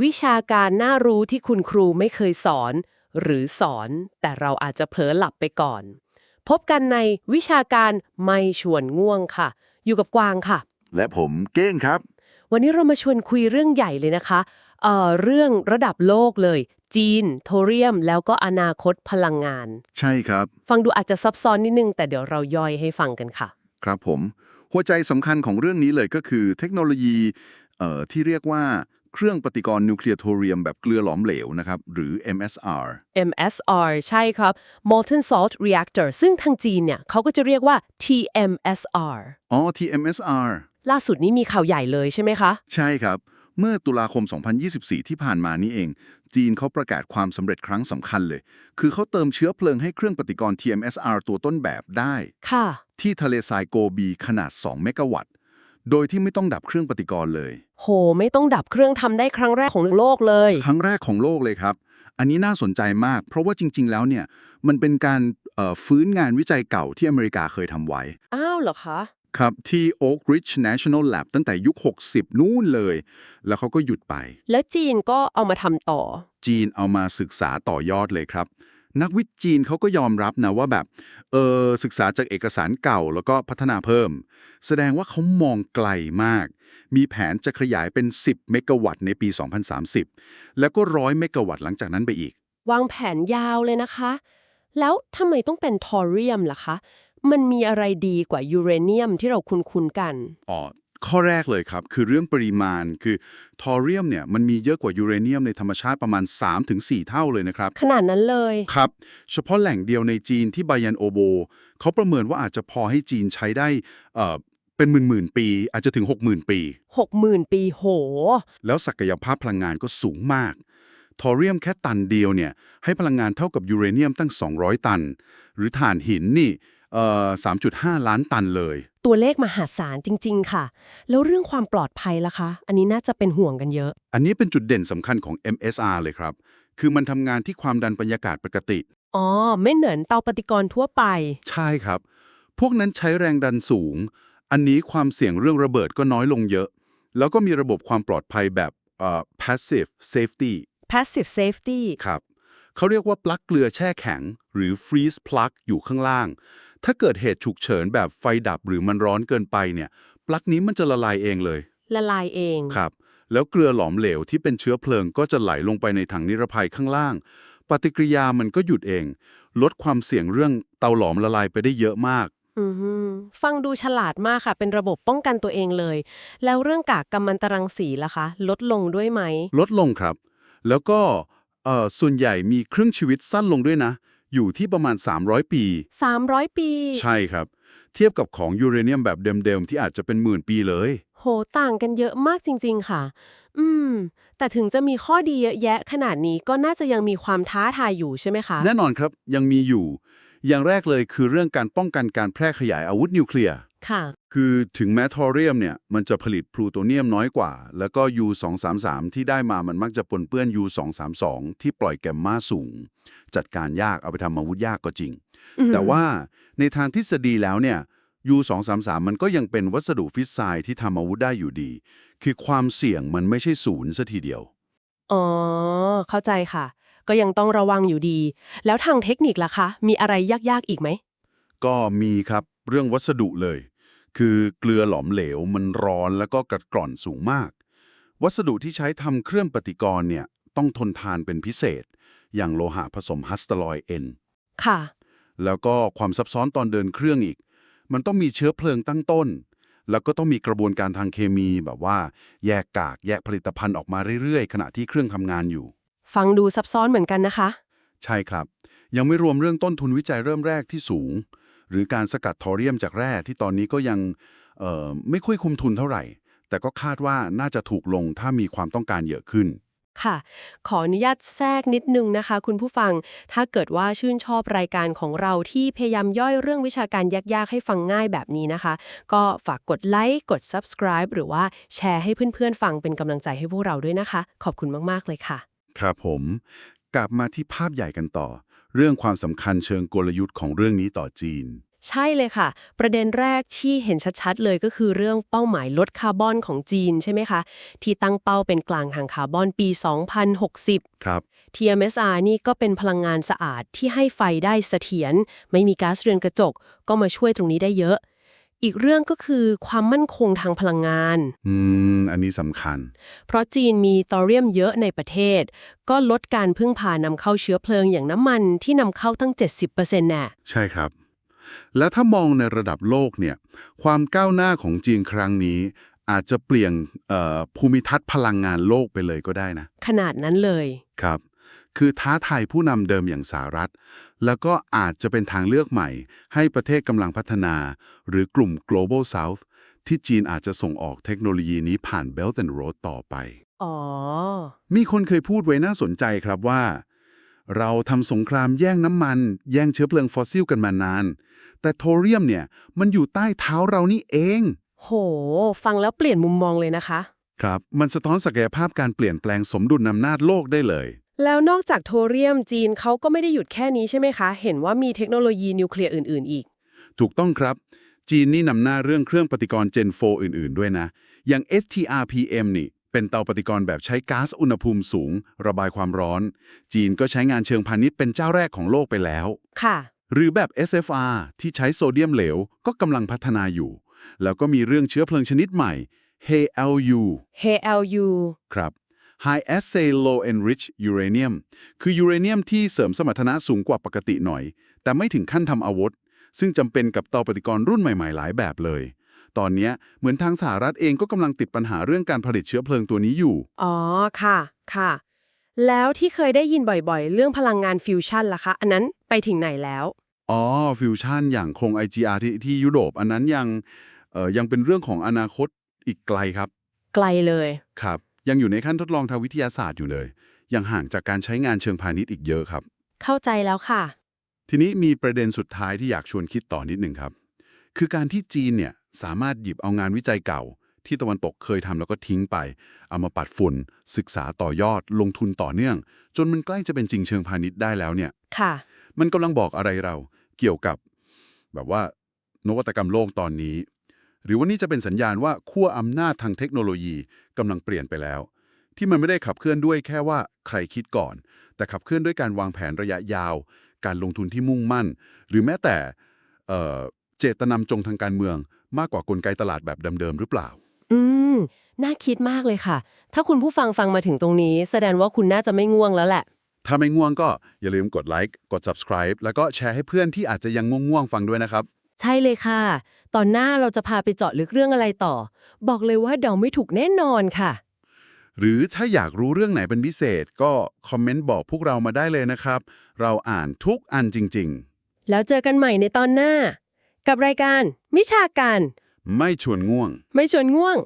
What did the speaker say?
วิชาการน่ารู้ที่คุณครูไม่เคยสอน หรือสอน แต่เราอาจจะเผลอหลับไปก่อน พบกันในวิชาการไม่ชวนง่วงค่ะ อยู่กับกวางค่ะ และผมเก้งครับ วันนี้เรามาชวนคุยเรื่องใหญ่เลยนะคะเอ่อเรื่องระดับโลกเลย จีน โทเรียม แล้วก็อนาคตพลังงาน ใช่ครับ ฟังดูอาจจะซับซ้อนนิดนึง แต่เดี๋ยวเราย่อยให้ฟังกันค่ะ ครับผม หัวใจสำคัญของเรื่องนี้เลยก็คือเทคโนโลยีเอ่อที่เรียกว่า เครื่องปฏิกรณ์นิวเคลียร์โทเรียมแบบเกลือหลอมเหลวนะครับ หรือ MSR MSR ใช่ครับ molten salt reactor ซึ่งทางจีนเนี่ยเขาก็จะเรียกว่า TMSR อ๋อ TMSR ล่าสุดนี้มีข่าวใหญ่เลยใช่ไหมคะ ใช่ครับ เมื่อตุลาคม 2024 ที่ผ่านมานี่เอง จีนเขาประกาศความสำเร็จครั้งสำคัญเลย คือเขาเติมเชื้อเพลิงให้เครื่องปฏิกรณ์ TMSR ตัวต้นแบบได้ ค่ะ ที่ทะเลทรายโกบีขนาด 2 เมกะวัตต์ โดยที่ไม่ต้องดับเครื่องปฏิกรณ์เลย โห ไม่ต้องดับเครื่องทำได้ครั้งแรกของโลกเลย ครั้งแรกของโลกเลยครับ อันนี้น่าสนใจมาก เพราะว่าจริง ๆ แล้วเนี่ย มันเป็นการเอ่อฟื้นงานวิจัยเก่าที่อเมริกาเคยทำไว้ อ้าวเหรอคะ ครับที่ Oak Ridge National Lab ตั้งแต่ยุค 60 นู่นเลย แล้วเขาก็หยุดไป แล้วจีนก็เอามาทำต่อ จีนเอามาศึกษาต่อยอดเลยครับ นักวิทย์จีนเขาก็ยอมรับนะว่าแบบเออศึกษาจากเอกสารเก่าแล้วก็พัฒนาเพิ่ม แสดงว่าเขามองไกลมาก มีแผนจะขยายเป็น 10 เมกะวัตต์ในปี 2030 แล้วก็ร้อยเมกะวัตต์หลังจากนั้นไปอีก วางแผนยาวเลยนะคะ แล้วทำไมต้องเป็นทอเรียมล่ะคะ มันมีอะไรดีกว่ายูเรเนียมที่เราคุ้นๆกัน อ๋อ ข้อแรกเลยครับ คือเรื่องปริมาณคือทอเรียมเนี่ยมันมีเยอะกว่ายูเรเนียมในธรรมชาติประมาณ 3-4 เท่าเลยนะครับ ขนาดนั้นเลยครับ เฉพาะแหล่งเดียวในจีนที่บายันโอโบ เขาประเมินว่าอาจจะพอให้จีนใช้ได้เอ่อเป็นหมื่นๆปี อาจจะถึง 60,000 ปี 60,000 ปีโห แล้วศักยภาพพลังงานก็สูงมากทอเรียมแค่ตันเดียวเนี่ยให้พลังงานเท่ากับยูเรเนียมตั้ง 200 ตัน หรือถ่านหินนี่ เอ่อ3.5ล้านตันเลย ตัวเลขมหาศาลจริง ๆ ค่ะ แล้วเรื่องความปลอดภัยล่ะคะ อันนี้น่าจะเป็นห่วงกันเยอะ อันนี้เป็นจุดเด่นสำคัญของ MSR เลยครับ คือมันทำงานที่ความดันบรรยากาศปกติ อ๋อ ไม่เหมือนเตาปฏิกรณ์ทั่วไป ใช่ครับ พวกนั้นใช้แรงดันสูง อันนี้ความเสี่ยงเรื่องระเบิดก็น้อยลงเยอะ แล้วก็มีระบบความปลอดภัยแบบเอ่อ passive safety passive safety ครับ เขาเรียกว่าปลั๊กเกลือแช่แข็ง หรือ freeze plug อยู่ข้างล่าง ถ้าเกิดเหตุฉุกเฉินแบบไฟดับหรือมันร้อนเกินไปเนี่ย ปลั๊กนี้มันจะละลายเองเลย ละลายเองครับ แล้วเกลือหลอมเหลวที่เป็นเชื้อเพลิงก็จะไหลลงไปในถังนิรภัยข้างล่าง ปฏิกิริยามันก็หยุดเอง ลดความเสี่ยงเรื่องเตาหลอมละลายไปได้เยอะมากอือหือฟังดูฉลาดมากค่ะ เป็นระบบป้องกันตัวเองเลย แล้วเรื่องกากกัมมันตรังสีล่ะคะ ลดลงด้วยไหม ลดลงครับ แล้วก็ เอ่อส่วนใหญ่มีครึ่งชีวิตสั้นลงด้วยนะ อยู่ที่ประมาณ 300 ปี 300 ปี ใช่ครับ เทียบกับของยูเรเนียมแบบเดิมๆ ที่อาจจะเป็นหมื่นปีเลย โห ต่างกันเยอะมากจริง ๆ ค่ะ อืม แต่ถึงจะมีข้อดีเยอะแยะขนาดนี้ก็น่าจะยังมีความท้าทายอยู่ใช่ไหมคะ แน่นอนครับยังมีอยู่ อย่างแรกเลยคือเรื่องการป้องกันการแพร่ขยายอาวุธนิวเคลียร์ ค่ะ คือถึงแม้ทอเรียมเนี่ยมันจะผลิตพลูโตเนียมน้อยกว่า แล้วก็ U233 ที่ได้มามันมักจะปนเปื้อน U232 ที่ปล่อยแกมมาสูง จัดการยากเอาไปทำอาวุธยากก็จริงอืมแต่ว่าในทางทฤษฎีแล้วเนี่ย U233 มันก็ยังเป็นวัสดุฟิสไซด์ที่ทำอาวุธได้อยู่ดี คือความเสี่ยงมันไม่ใช่ศูนย์ซะทีเดียว อ๋อ เข้าใจค่ะ ก็ยังต้องระวังอยู่ดี แล้วทางเทคนิคล่ะคะ มีอะไรยากๆอีกไหม ก็มีครับเรื่องวัสดุเลย คือเกลือหลอมเหลวมันร้อนแล้วก็กระกร่อนสูงมาก วัสดุที่ใช้ทำเครื่องปฏิกรณ์เนี่ยต้องทนทานเป็นพิเศษ อย่างโลหะผสมฮัสตลอยเอ็นค่ะ แล้วก็ความซับซ้อนตอนเดินเครื่องอีก มันต้องมีเชื้อเพลิงตั้งต้น แล้วก็ต้องมีกระบวนการทางเคมีแบบว่า แยกกากแยกผลิตภัณฑ์ออกมาเรื่อยๆ ขณะที่เครื่องทำงานอยู่ ฟังดูซับซ้อนเหมือนกันนะคะ ใช่ครับ ยังไม่รวมเรื่องต้นทุนวิจัยเริ่มแรกที่สูง หรือการสกัดทอเรียมจากแร่ที่ตอนนี้ก็ยังเอ่อไม่ค่อยคุ้มทุนเท่าไหร่ แต่ก็คาดว่าน่าจะถูกลงถ้ามีความต้องการเยอะขึ้นค่ะ ขออนุญาตแทรกนิดนึงนะคะ คุณผู้ฟัง ถ้าเกิดว่าชื่นชอบรายการของเราที่พยายามย่อยเรื่องวิชาการยากๆ ให้ฟังง่ายแบบนี้นะคะ ก็ฝากกดไลค์ กด subscribe หรือว่าแชร์ให้เพื่อนๆ ฟังเป็นกำลังใจให้พวกเราด้วยนะคะ ขอบคุณมากๆเลยค่ะ ครับผม กลับมาที่ภาพใหญ่กันต่อ เรื่องความสำคัญเชิงกลยุทธ์ของเรื่องนี้ต่อจีน ใช่เลยค่ะ ประเด็นแรกที่เห็นชัดๆ เลยก็คือเรื่องเป้าหมายลดคาร์บอนของจีนใช่ไหมคะ ที่ตั้งเป้าเป็นกลางทางคาร์บอนปี 2060 ครับ TMSR นี่ก็เป็นพลังงานสะอาดที่ให้ไฟได้เสถียรไม่มีก๊าซเรือนกระจก ก็มาช่วยตรงนี้ได้เยอะ อีกเรื่องก็คือความมั่นคงทางพลังงาน อืม อันนี้สำคัญ เพราะจีนมีตอเรียมเยอะในประเทศ ก็ลดการพึ่งพานำเข้าเชื้อเพลิงอย่างน้ำมันที่นำเข้าตั้ง 70%แน่ใช่ครับ แล้วถ้ามองในระดับโลกเนี่ย ความก้าวหน้าของจีนครั้งนี้ อาจจะเปลี่ยนเอ่อภูมิทัศน์พลังงานโลกไปเลยก็ได้นะ ขนาดนั้นเลย ครับ คือท้าทายผู้นำเดิมอย่างสหรัฐ แล้วก็อาจจะเป็นทางเลือกใหม่ ให้ประเทศกำลังพัฒนา หรือกลุ่ม global south ที่จีนอาจจะส่งออกเทคโนโลยีนี้ผ่าน Belt and Road ต่อไป อ๋อ มีคนเคยพูดไว้น่าสนใจครับว่า เราทำสงครามแย่งน้ำมัน แย่งเชื้อเพลิงฟอสซิลกันมานาน แต่โทเรียมเนี่ย มันอยู่ใต้เท้าเรานี่เอง โห ฟังแล้วเปลี่ยนมุมมองเลยนะคะ ครับ มันสะท้อนศักยภาพการเปลี่ยนแปลงสมดุลอำนาจโลกได้เลย แล้วนอกจากโทเรียมจีนเขาก็ไม่ได้หยุดแค่นี้ใช่ไหมคะ เห็นว่ามีเทคโนโลยีนิวเคลียร์อื่น ๆ อีก ถูกต้องครับ จีนนี่นำหน้าเรื่องเครื่องปฏิกรณ์ Gen 4อื่น ๆ ด้วยนะ อย่าง STRPM นี่ เป็นเตาปฏิกรณ์แบบใช้ก๊าซอุณหภูมิสูง ระบายความร้อน จีนก็ใช้งานเชิงพาณิชย์เป็นเจ้าแรกของโลกไปแล้ว ค่ะ หรือแบบ SFR ที่ใช้โซเดียมเหลว ก็กำลังพัฒนาอยู่ แล้วก็มีเรื่องเชื้อเพลิงชนิดใหม่ HALU HLU ครับ High Assay Low Enriched Uranium คือยูเรเนียมที่เสริมสมรรถนะสูงกว่าปกติหน่อย แต่ไม่ถึงขั้นทำอาวุธ ซึ่งจำเป็นกับเตาปฏิกรณ์รุ่นใหม่ๆ หลายแบบเลย ตอนเนี้ยเหมือนทางสหรัฐเองก็กำลังติดปัญหาเรื่องการผลิตเชื้อเพลิงตัวนี้อยู่ อ๋อ ค่ะ ค่ะ แล้วที่เคยได้ยินบ่อยๆ เรื่องพลังงานฟิวชั่นล่ะคะ อันนั้นไปถึงไหนแล้ว อ๋อ ฟิวชั่นอย่างโครง IGR ที่ที่ยุโรป อันนั้นยังเอ่อยังเป็นเรื่องของอนาคตอีกไกลครับ ไกลเลย ครับ ยังอยู่ในขั้นทดลองทางวิทยาศาสตร์อยู่เลย ยังห่างจากการใช้งานเชิงพาณิชย์อีกเยอะครับ เข้าใจแล้วค่ะ ทีนี้มีประเด็นสุดท้ายที่อยากชวนคิดต่อนิดหนึ่งครับ คือการที่จีนเนี่ยสามารถหยิบเอางานวิจัยเก่า ที่ตะวันตกเคยทำแล้วก็ทิ้งไป เอามาปัดฝุ่น ศึกษาต่อยอด ลงทุนต่อเนื่อง จนมันใกล้จะเป็นจริงเชิงพาณิชย์ได้แล้วเนี่ย ค่ะ มันกำลังบอกอะไรเราเกี่ยวกับ แบบว่านวัตกรรมโลกตอนนี้ หรือว่านี่จะเป็นสัญญาณว่าขั้วอำนาจทางเทคโนโลยีกำลังเปลี่ยนไปแล้ว ที่มันไม่ได้ขับเคลื่อนด้วยแค่ว่าใครคิดก่อน แต่ขับเคลื่อนด้วยการวางแผนระยะยาว การลงทุนที่มุ่งมั่น หรือแม้แต่เอ่อเจตนำจงทางการเมือง มากกว่ากลไกตลาดแบบเดิมๆหรือเปล่า อืม น่าคิดมากเลยค่ะ ถ้าคุณผู้ฟังฟังมาถึงตรงนี้ แสดงว่าคุณน่าจะไม่ง่วงแล้วแหละ ถ้าไม่ง่วงก็อย่าลืมกดไลค์กด subscribe แล้วก็แชร์ให้เพื่อนที่อาจจะยังง่วงๆฟังด้วยนะครับ ใช่เลยค่ะ ตอนหน้าเราจะพาไปเจาะลึกเรื่องอะไรต่อ บอกเลยว่าเดาไม่ถูกแน่นอนค่ะ หรือถ้าอยากรู้เรื่องไหนเป็นพิเศษ ก็คอมเมนต์บอกพวกเรามาได้เลยนะครับ เราอ่านทุกอันจริงแล้วเจอกันใหม่ในตอนหน้า กับรายการมิชาการๆไม่ชวนง่วง ไม่ชวนง่วง